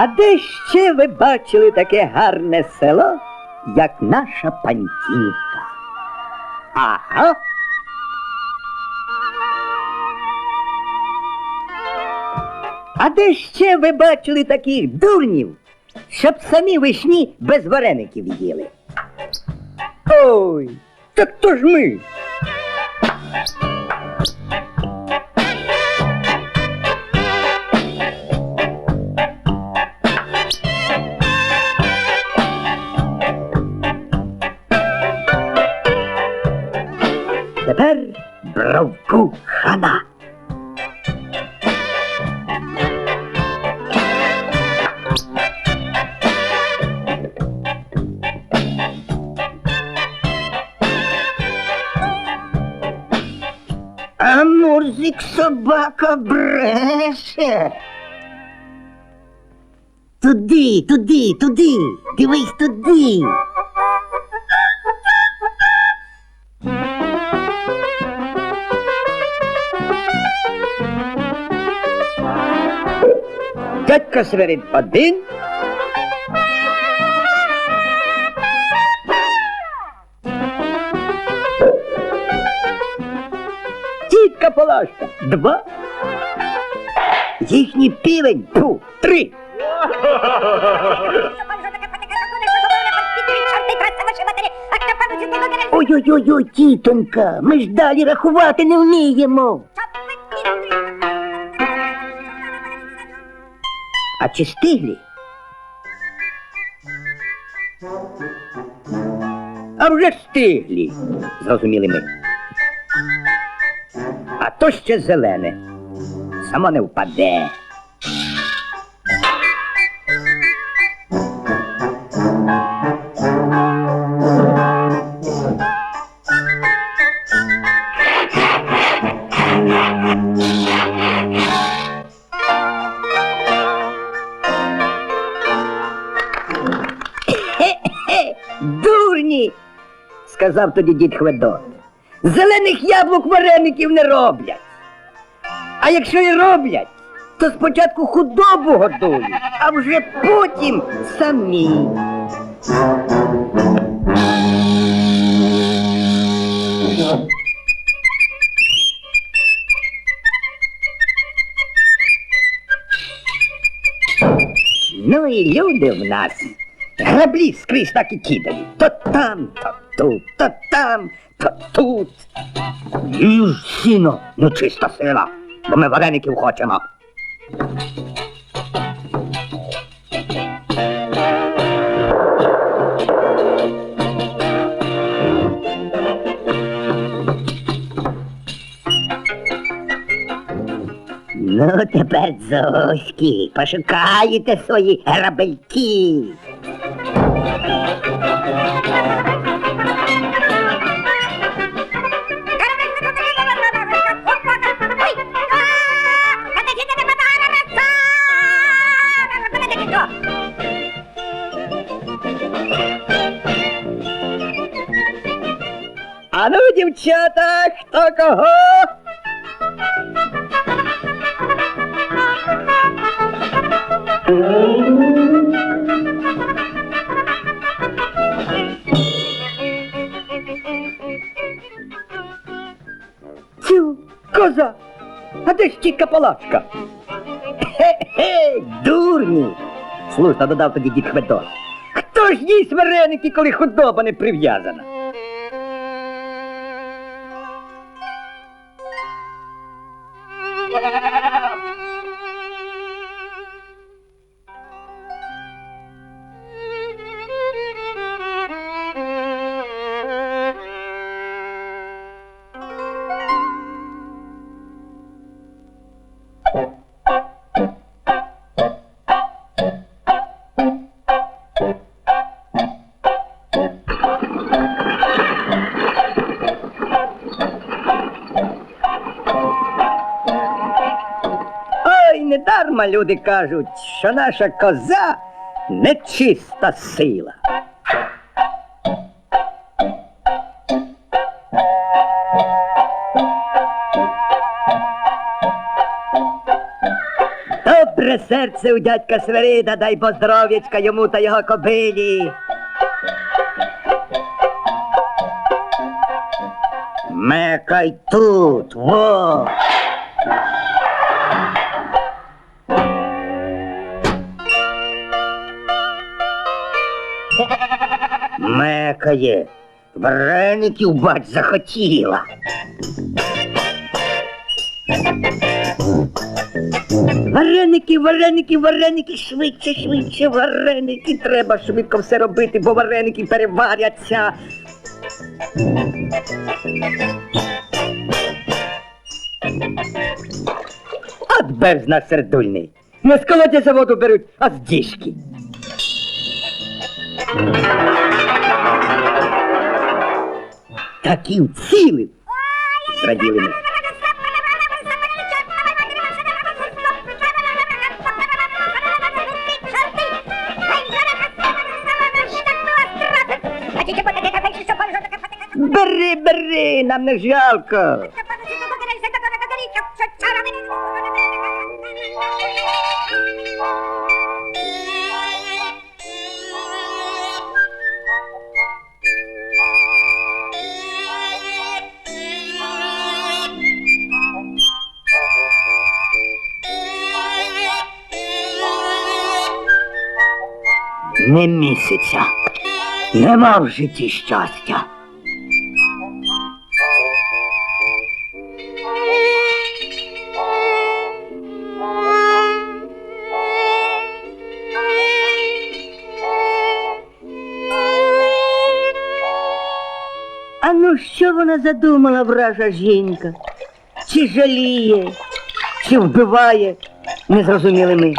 А де ще ви бачили таке гарне село, як наша паньківка? Ага. А де ще ви бачили таких дурнів, щоб самі вишні без вареників їли? Ой, так то ж ми. Тепер бровку хана. А мурзик собака бреше. Туди, туди, туди, дивись туди. Дядько Сверид один. Тітка Полашка два. Їхній півень ту три. Ой-ой-ой, тітонька, ми ж далі рахувати не вміємо. А чи стиглі? А вже стиглі, зрозуміли ми. А то ще зелене. Само не впаде. Сказав тоді дід Хведот. Зелених яблук вареників не роблять. А якщо і роблять, то спочатку худобу годують, а вже потім самі. Ну і люди в нас. Граблі скрізь так і кидають. То там, то тут, то там, то тут. Їж сіно, ну чиста сила, бо ми вареників хочемо. Ну, тепер зоськи, пошукаєте свої грабельки. Дівчата, хто кого? Цю коза. А де ж тітка палачка? Хе-хе, дурні. Слушно додав тоді дід Хведот. Хто ж їсть вареники, коли худоба не прив'язана? Недарма люди кажуть, що наша коза нечиста сила. Добре серце у дядька Свирида, дай бо здоров'ячка йому та його кобилі. Мекай тут, во! Мекає, вареників бач захотіла. Вареники, вареники, вареники, швидше, швидше, вареники. Треба швидко все робити, бо вареники переваряться. От бездна сердульний. Не з колодязя воду беруть, а з діжки. Такі вцілив. Зраділи ми. Бери, бери, нам не жалко. Місяця. Нема в житті щастя. А ну що вона задумала, вража жінка? Чи жаліє, чи вбиває, не зрозуміли ми.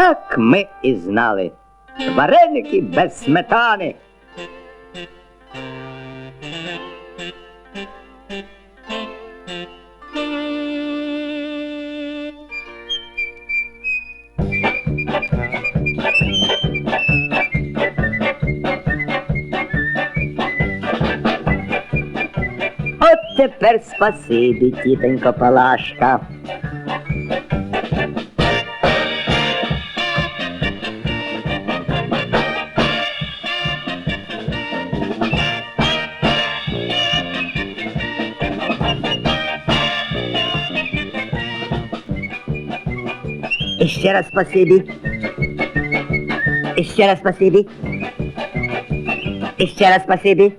Так ми і знали. Вареники без сметани. От тепер спасибі, тітонько Палашка. І ще раз спасибі. І ще раз спасибі. І ще раз спасибі.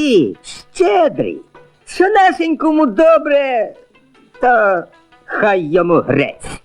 Паньки, щедрі, що нашенькому добре, то хай йому грець.